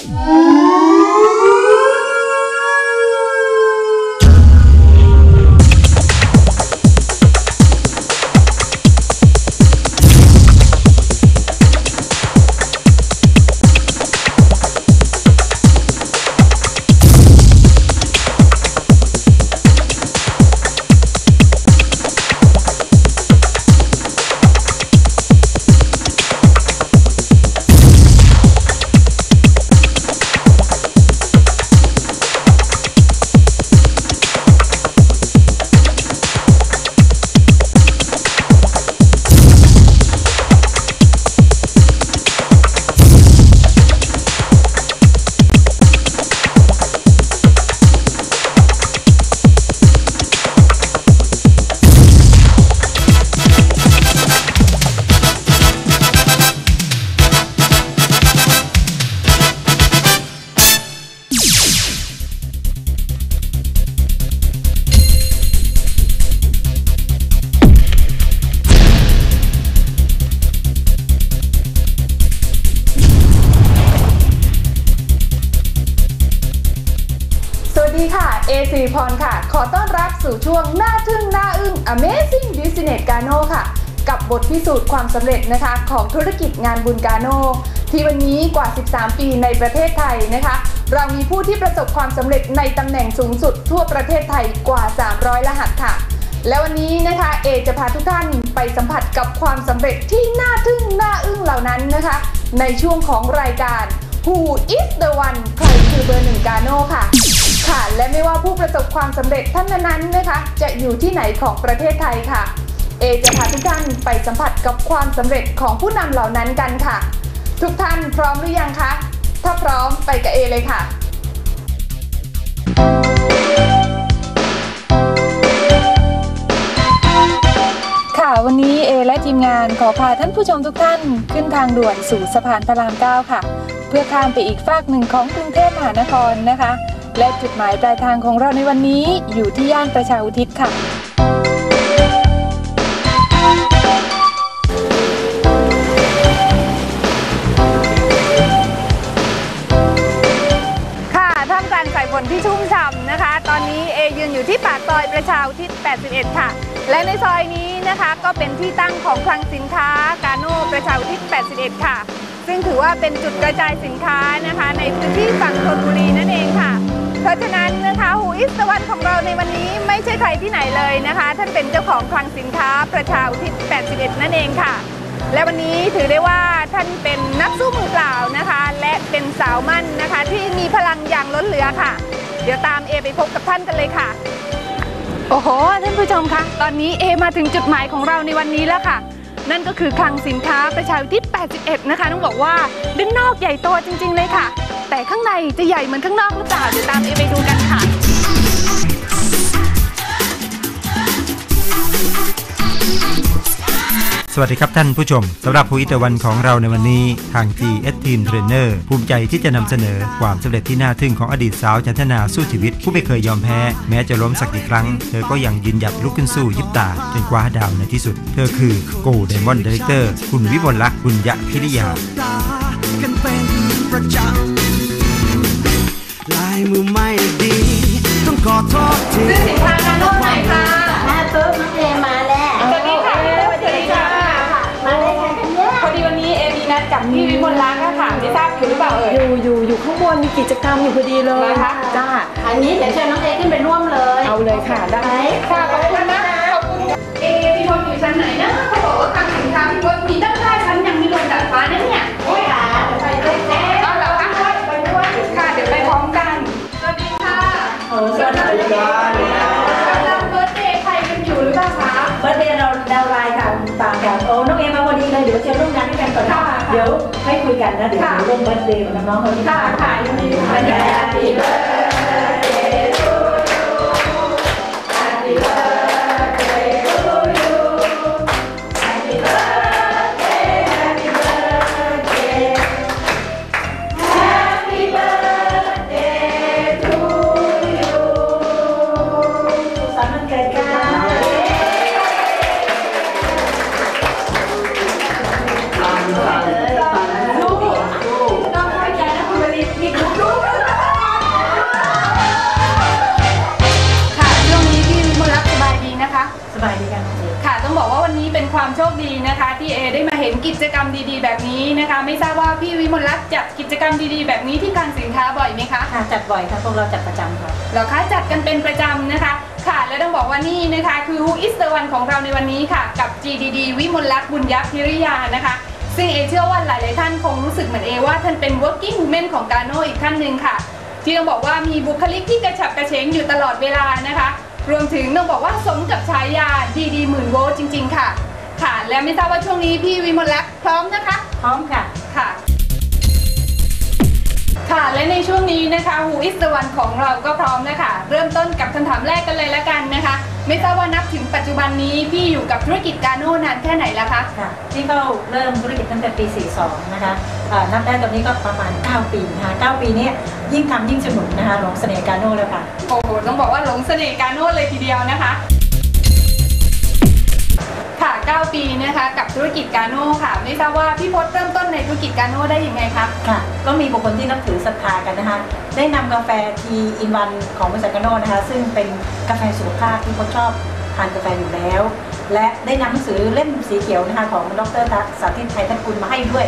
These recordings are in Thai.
ส เอสิริพรค่ะ ขอต้อนรับสู่ช่วงหน้าทึ่งหน้าอึ้ง Amazing Business Gano ค่ะ กับบทพิสูจน์ความสำเร็จนะคะ ของธุรกิจงานบุญกาโน ที่วันนี้กว่า 13 ปีในประเทศไทยนะคะ เรามีผู้ที่ประสบความสำเร็จในตำแหน่งสูงสุดทั่วประเทศไทยกว่า 300 รหัสค่ะ และวันนี้นะคะเอจะพาทุกท่านไปสัมผัสกับความสำเร็จที่น่าทึ่งน่าอึ้งเหล่านั้นนะคะ ในช่วงของรายการ Who is the one ใครคือเบอร์หนึ่งกาโน่ค่ะ ค่ะ และไม่ว่าผู้ประสบความสำเร็จท่านนั้นๆนะคะ จะอยู่ที่ไหนของประเทศไทยค่ะ เอจะพาทุกท่านไปสัมผัสกับความสำเร็จของผู้นำเหล่านั้นกันค่ะ ทุกท่านพร้อมหรือยังคะ ถ้าพร้อมไปกับเอเลยค่ะค่ะวันนี้เอและทีมงานขอพาท่านผู้ชมทุกท่านขึ้นทางด่วนสู่สะพานพระราม 9 ค่ะ เพื่อข้ามไปอีกฝากหนึ่งของกรุงเทพมหานครนะคะ และจุดหมายปลายทางของเราในวันนี้อยู่ที่ย่านประชาอุทิศค่ะ ค่ะท่ามกลางสายฝนที่ชุ่มฉ่ำนะคะ ตอนนี้เอยืนอยู่ที่ปากซอยประชาอุทิศ 81 ค่ะ และในซอยนี้นะคะก็เป็นที่ตั้งของคลังสินค้ากาโน่ประชาอุทิศ 81 ค่ะ ซึ่งถือว่าเป็นจุดกระจายสินค้านะคะ ในพื้นที่ฝั่งธนบุรีนั่นเองค่ะ เพราะฉะนั้นนะคะหูอิสวรรค์ของเราในวันนี้ไม่ใช่ใครที่ไหนเลยนะคะ ท่านเป็นเจ้าของคลังสินค้าประชาอุทิศ 81 นั่นเองค่ะ และวันนี้ถือได้ว่าท่านเป็นนักสู้มือเปล่านะคะ และเป็นสาวมั่นนะคะ ที่มีพลังอย่างล้นเหลือค่ะ เดี๋ยวตามเอไปพบกับท่านกันเลยค่ะ โอ้โห ท่านผู้ชมคะ ตอนนี้เอมาถึงจุดหมายของเราในวันนี้แล้วค่ะ นั่นก็คือคลังสินค้าประชาอุทิศ 81 นะคะ ต้องบอกว่าด้านนอกใหญ่โตจริง ๆ เลยค่ะ แต่ข้างในจะใหญ่เหมือนข้างนอกหรือเปล่าเดี๋ยวตามเอไปดูกันค่ะ สวัสดีครับท่านผู้ชมสำหรับผู้อิตวันของเราในวันนี้ทาง GS Team Trainer ภูมิใจที่จะนำเสนอความสำเร็จที่น่าทึ่งของอดีตสาวจันทนาสู้ชีวิต ผู้ไม่เคยยอมแพ้ แม้จะล้มสักกี่ครั้ง เธอก็ยังยืนหยัดลุกขึ้นสู้ยิบตา จนคว้าดาวในที่สุด เธอคือโกลเดมอนดีเรคเตอร์คุณวิบลลักษณ์บุญยะพิริยา ขอโทษทีซื้อสินค้ากาโน่ไหนคะมาปุ๊บน้องเอมาแล้วสวัสดีค่ะสวัสดีค่ะ มาเลยค่ะคุณย่าพอดีวันนี้เอมีนัดกับพี่วิมลรักษ์อะค่ะไม่ทราบอยู่หรือเปล่าเอ่ยอยู่อยู่อยู่ข้างบนมีกิจกรรมอยู่พอดีเลยนะคะจ้าอันนี้เดี๋ยวเชิญน้องเอขึ้นไปร่วมเลย เอาเลยค่ะได้ไหนค่ะขอบคุณนะขอบคุณเอพี่พลอยู่ชั้นไหนนะเขาบอกว่าทางสินค้าพี่พลมีตั้งห้าชั้นยังมีลงดาดฟ้านะเนี่ย วัสดีค่ะกำลังเบิร์ธเดย์ใครกันอยู่หรือเปล่าคะเบิร์ดเดย์เราดาวไลน์กันฝากกันโอ้น้องเอมาพอดีเลยเดี๋ยวจะร่วมงานด้วยกันก่อนนะเดี๋ยวให้คุยกันนะเดี๋ยวร่วมเบิร์ดเดย์กับน้องๆเขาดีค่ะค่ะยินดีค่ะ ต้องบอกว่าวันนี้เป็นความโชคดีนะคะ ที่เอได้มาเห็นกิจกรรมดีๆ แบบนี้นะคะ ไม่ทราบว่าพี่วิมลรัตน์จัดกิจกรรมดีๆ แบบนี้ที่คลังสินค้าบ่อยไหมคะค่ะจัดบ่อยค่ะพวกเราจัดประจำค่ะเหราคะจัดกันเป็นประจำนะคะ ค่ะ และต้องบอกว่านี่นะคะคือ Who is the one ของเราในวันนี้ค่ะ กับ GDD วิมลลักษณ์บุญยักษ์พิริยานะคะซึ่งเอเชื่อว่าหลายๆท่านคงรู้สึกเหมือนเอว่าท่านเป็น working woman ของกาโนอีกท่านหนึ่งค่ะที่ต้องบอกว่ามีบุคลิกที่กระฉับกระเฉงอยู่ตลอดเวลานะคะ รวมถึงต้องบอกว่าสมกับฉายาดีดีหมื่นโวลต์จริง ๆ ค่ะ ค่ะ และไม่ทราบว่าช่วงนี้พี่วิมลลักษณ์พร้อมนะคะ พร้อมค่ะ ค่ะ ค่ะ และในช่วงนี้นะคะ Who is the one ของเราก็พร้อมนะคะ เริ่มต้นกับคำถามแรกกันเลยละกันนะคะ ไม่ทราบว่านับถึงปัจจุบันนี้พี่อยู่กับธุรกิจกาโน่นานแค่ไหนแล้วคะ ค่ะที่เข้าเริ่มธุรกิจตั้งแต่ปี 42 นะคะเอ่อนับได้ตอนนี้ก็ประมาณ 9 ปีนะคะ9ปีนี้ยิ่งทำยิ่งสนุกนะคะหลงเสน่ห์กาโน่แล้วค่ะ โอ้โห ต้องบอกว่าหลงเสน่ห์กาโน่เลยทีเดียวนะคะ ค่ะ 9 ปีนะคะกับธุรกิจกาโน่ค่ะ ไม่ทราบว่าพี่พศเริ่มต้นในธุรกิจกาโน่ได้ยังไงคะค่ะ ก็มีบุคคลที่นับถือศรัทธากันนะคะ ได้นำกาแฟทีอินวันของบริษัทกาโน่นะคะ ซึ่งเป็นกาแฟสุขภาพที่เขาชอบทานกาแฟอยู่แล้ว และได้นำหนังสือเล่มสีเขียวนะคะของดรสาธิตไทยทัศกุลมาให้ด้วย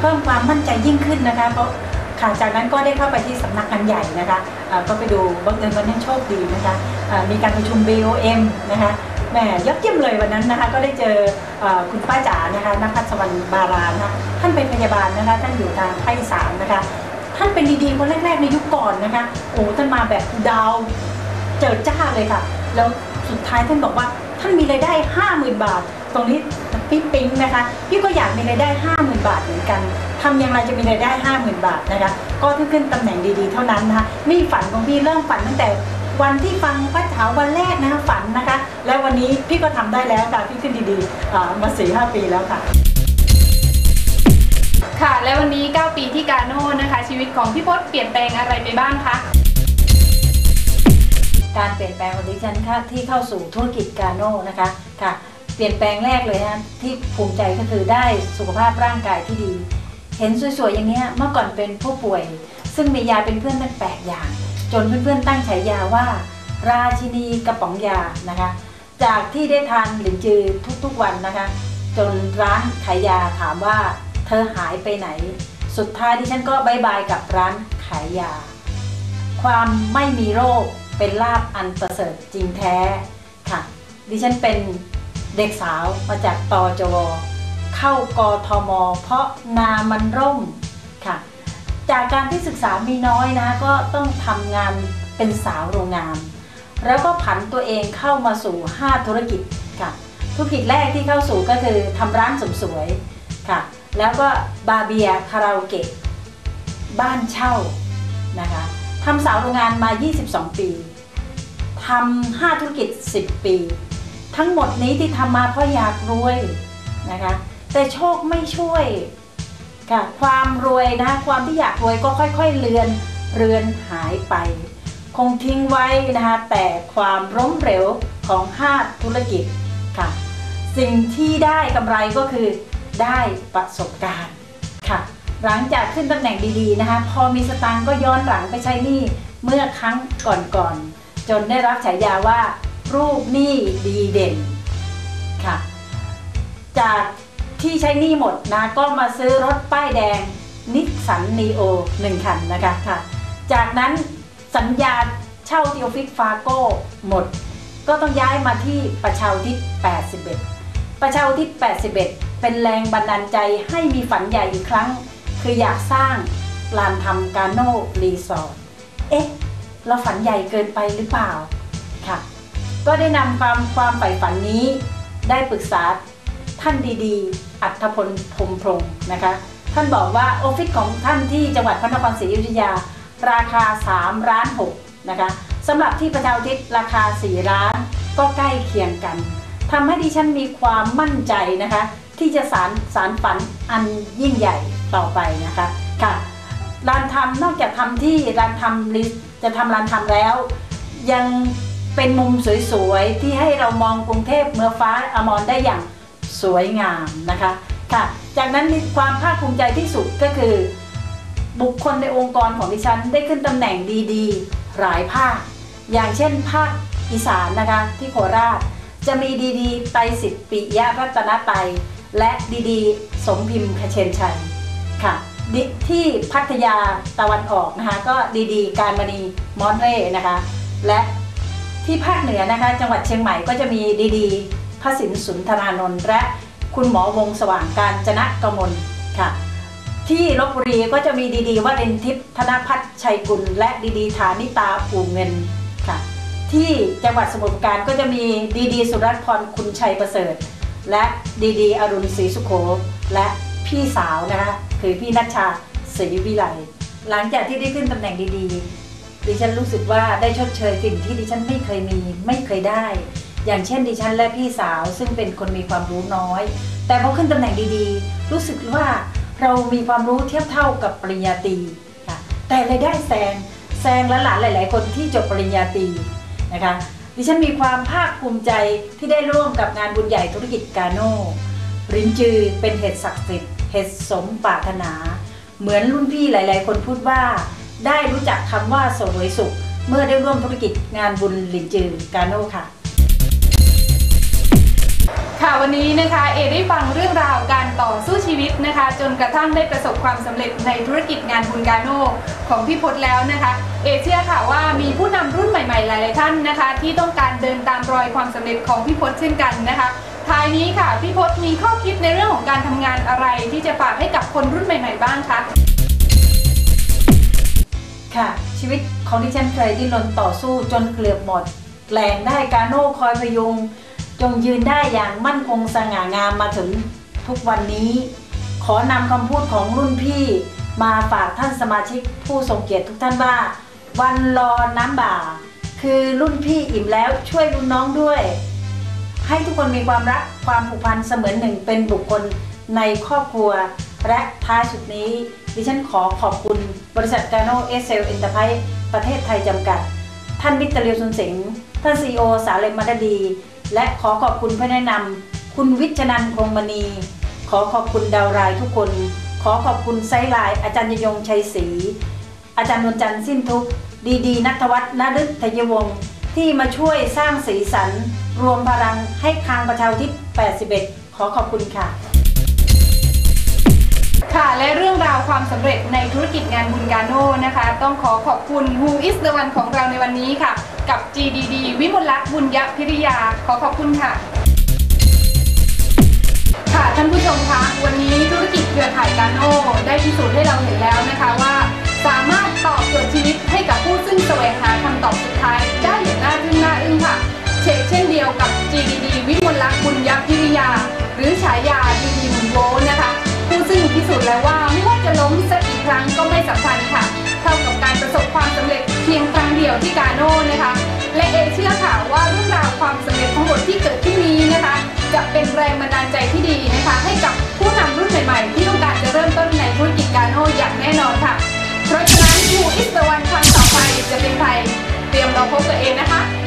เพิ่มความมั่นใจยิ่งขึ้นนะคะเพราะค่ะจากนั้นก็ได้เข้าไปที่สำนักงานใหญ่นะคะก็ไปดูบังเอิญวันนั้นโชคดีนะคะมีการประชุม BOM นะคะ แหมยอดเยี่ยมเลยวันนั้นนะคะ ก็ได้เจออคุณป้าจ๋านะคะนภัสสวรรณบารานะคะท่านเป็นพยาบาลนะคะท่านอยู่ทางภาคอีสานนะคะ ท่านเป็นดีๆคนแรกๆในยุคก่อนนะคะโอ้ท่านมาแบบดาวเจิดจ้าเลยค่ะ แล้วสุดท้ายท่านบอกว่าท่านมีรายได้ห้าหมื่นบาท ตรงนี้พี่ปิ๊งนะคะ พี่ก็อยากมีรายได้ห้าหมื่นบาทเหมือนกันทำอย่างไรจะมีรายได้ห้าหมื่นบาทนะคะ ก็ถ้าขึ้นตำแหน่งดีๆ เท่านั้นนะคะนี่ฝันของพี่เริ่มฝันตั้งแต่ วันที่ฟังป้าเฉาวันแรกนะคะฝันนะคะ แล้ววันนี้พี่ก็ทำได้แล้วค่ะ พี่ขึ้นดีๆอ่ามาสี่ห้าปีแล้วค่ะ ค่ะและวันนี้ 9 ปีที่กาโน่นะคะ ชีวิตของพี่พศเปลี่ยนแปลงอะไรไปบ้างคะการเปลี่ยนแปลงของดิฉันค่ะที่เข้าสู่ธุรกิจกาโน่นะคะค่ะเปลี่ยนแปลงแรกเลยนะที่ภูมิใจก็คือได้สุขภาพร่างกายที่ดี เห็นสวยๆอย่างเนี้ยเมื่อก่อนเป็นผู้ป่วย ซึ่งมียาเป็นเพื่อนตั้งแปดอย่าง จนเพื่อนๆตั้งฉายาว่า ราชินีกระป๋องยานะคะ จากที่ได้ทานหลินจือทุกๆวันนะคะ จนร้านขายยาถามว่าเธอหายไปไหน สุดท้ายดิฉันก็บายบายกับร้านขายยา ความไม่มีโรคเป็นลาบอันประเสริฐจริงแท้ค่ะ ดิฉันเป็นเด็กสาวมาจากตอจวเข้ากทม เพราะนามันร่มค่ะ จากการที่ศึกษามีน้อยนะ ก็ต้องทำงานเป็นสาวโรงงาน แล้วก็ผันตัวเองเข้ามาสู่ 5 ธุรกิจค่ะ ธุรกิจแรกที่เข้าสู่ก็คือทำร้านเสริมสวยค่ะ แล้วก็บาร์เบียคาราโอเกะบ้านเช่านะคะทำสาวโรงงานมา 22 ปีทำ5ธุรกิจ 10 ปี ทั้งหมดนี้ที่ทำมาเพราะอยากรวยนะคะ แต่โชคไม่ช่วย ค่ะความรวยนะความที่อยากรวยก็ค่อย ๆ เลือนเรือนหายไป คงทิ้งไว้นะคะแต่ความล้มเหลวของ5ธุรกิจค่ะ สิ่งที่ได้กำไรก็คือได้ประสบการณ์ค่ะ หลังจากขึ้นตำแหน่งดีๆนะคะ พอมีสตังค์ก็ย้อนหลังไปใช้หนี้เมื่อครั้งก่อนๆจนได้รับฉายาว่ารูปหนี้ดีเด่นค่ะ จาก ที่ใช้หนี้หมดนะก็มาซื้อรถป้ายแดงนิสสันนีโอหนึ่งคันนะคะค่ะ จากนั้นสัญญาเช่าที่ออฟฟิศฟาโก้หมด ก็ต้องย้ายมาที่ประชาอุทิศ81 ประชาอุทิศ81 เป็นแรงบันดาลใจให้มีฝันใหญ่อีกครั้ง คืออยากสร้างลานทำกาโน่รีสอร์ทเอ๊ะ เราฝันใหญ่เกินไปหรือเปล่าค่ะ ก็ได้นำความความใฝ่ฝันนี้ได้ปรึกษา ท่านดีๆ อัธพลพรมพงค์นะคะ ท่านบอกว่าออฟฟิศของท่านที่จังหวัดพระนครศรีอยุธยา ราคา3ล้าน6นะคะสำหรับที่ประชาทิศราคา4ล้านก็ใกล้เคียงกันทำให้ดิฉันมีความมั่นใจนะคะ ที่จะสารสารฝันอันยิ่งใหญ่ต่อไปนะคะค่ะร้านทำนอกจากทำที่ร้านทำลิจะทำร้านทำแล้ว ยังเป็นมุมสวยๆ ที่ให้เรามองกรุงเทพเมืองฟ้าอมรได้อย่าง สวยงามนะคะค่ะจากนั้นมีความภาคภูมิใจที่สุดก็คือ บุคคลในองค์กรของดิฉันได้ขึ้นตำแหน่งดีๆ หลายภาค อย่างเช่นภาคอีสานนะคะที่โคราช จะมีดีดีไตสิทธิ์ปิยะรัตนไตรและดีดีสมพิมพ์ขเชนชัยค่ะที่พัทยาตะวันออกนะคะก็ดีดีการมณีมอนเร่นะคะ และที่ภาคเหนือนะคะ จังหวัดเชียงใหม่ก็จะมีดีดี พระสินสุนทรานนท์และคุณหมอวงสว่างการจนะกมลค่ะ ที่ลบบุรีก็จะมีดีๆวรินทิพย์ธนพัฒน์ชัยกุล และดีๆฐานิตาผูเงินค่ะ ที่จังหวัดสมุทรปราการก็จะมีดีๆสุรัตพรคุณชัยประเสริฐ และดีๆอรุณศรีสุโขและพี่สาวนะคะคือพี่นัชชาศรีวิไลหลังจากที่ได้ขึ้นตำแหน่งดีๆ ดิฉันรู้สึกว่าได้ชดเชยสิ่งที่ดิฉันไม่เคยมีไม่เคยได้ อย่างเช่นดิฉันและพี่สาวซึ่งเป็นคนมีความรู้น้อย แต่พอขึ้นตำแหน่งดีๆ รู้สึกว่าเรามีความรู้เทียบเท่ากับปริญญาตรีค่ะแต่รายได้แซงแซงและหลานหลาย ๆ คนที่จบปริญญาตรีนะคะดิฉันมีความภาคภูมิใจที่ได้ร่วมกับงานบุญใหญ่ธุรกิจกาโน่รินจือเป็นเหตุศักดิ์สิทธิ์เหตุสมปรารถนา เหมือนรุ่นพี่หลาย ๆ คนพูดว่า ได้รู้จักคำว่าสวยสุข เมื่อได้ร่วมธุรกิจงานบุญลินจือกาโน่ค่ะ ค่ะวันนี้นะคะเอได้ฟังเรื่องราวการต่อสู้ชีวิตนะคะ จนกระทั่งได้ประสบความสำเร็จในธุรกิจงานบุญกาโนของพี่พศแล้วนะคะ เอเชื่อค่ะว่ามีผู้นำรุ่นใหม่ ๆ หลายๆท่านนะคะ ที่ต้องการเดินตามรอยความสำเร็จของพี่พศเช่นกันนะคะท้ายนี้ค่ะพี่พศมีข้อคิดในเรื่องของการทำงานอะไร ที่จะฝากให้กับคนรุ่นใหม่ ๆ บ้างคะค่ะ ชีวิตของดิฉันเคยดิ้นรนต่อสู้จนเกือบหมดแรงได้กาโน่คอยพยุง จงยืนได้อย่างมั่นคงสง่างามมาถึงทุกวันนี้ ขอนำคำพูดของรุ่นพี่มาฝากท่านสมาชิกผู้ทรงเกียรติทุกท่านว่า วันรอน้ำบ่า คือรุ่นพี่อิ่มแล้วช่วยรุ่นน้องด้วย ให้ทุกคนมีความรักความผูกพันเสมือนหนึ่งเป็นบุคคลในครอบครัว และท้ายสุดนี้ ดิฉันขอขอบคุณบริษัทกาโนเอสเซลเอ็นเตอร์ไพรส์ประเทศไทยจำกัด ท่านมิตรเลียวสุนเสงท่านซีโอสาเลมมัดดี และขอขอบคุณผู้แนะนำคุณวิชนันคงมณี ขอขอบคุณดาวรายทุกคน ขอขอบคุณไซไลน์อาจารย์ยงชัยศรีอาจารย์นวลจันทร์สิ้นทุกดีดีนัทวัฒน์นฤทธยวงศ์ที่มาช่วยสร้างสีสัน รวมพลังให้คางประชาธิป81 ขอขอบคุณค่ะ ค่ะและเรื่องราวความสำเร็จในธุรกิจงานบุญกาโน่นะคะ ต้องขอขอบคุณ Who is the one ของเราในวันนี้ค่ะ กับ GDD วิมลลักษณ์บุญยพิริยา ขอขอบคุณค่ะ ค่ะท่านผู้ชมคะวันนี้ธุรกิจเครือข่ายกาโน่ได้พิสูจน์ให้เราเห็นแล้วนะคะว่า สามารถตอบโจทย์ชีวิตให้กับผู้ซึ่งแสวงหาคำตอบสุดท้ายได้อย่างน่าทึ่งน่าอึ้งค่ะเชกเช่นเดียวกับ GDD วิมลลักษณ์บุญยพิริยา หรือฉายาดีดีมุนโวนะคะ ผู้ซึ่งพิสูจน์แล้วว่าไม่ว่าจะล้มสักกี่ครั้งก็ไม่สำคัญ ยวที่กาโน่นะคะ และเอเชื่อค่ะว่าเรื่องราวความสำเร็จทั้งหมดที่เกิดที่นี้นะคะ จะเป็นแรงบันดาลใจที่ดีนะคะ ให้กับผู้นำรุ่นใหม่ๆ ที่ต้องการจะเริ่มต้นในธุรกิจกาโน่อย่างแน่นอนค่ะ เพราะฉะนั้น Who อิสต์วันครั้งต่อไปจะเป็นใครเตรียมรอพบตัวเองนะคะ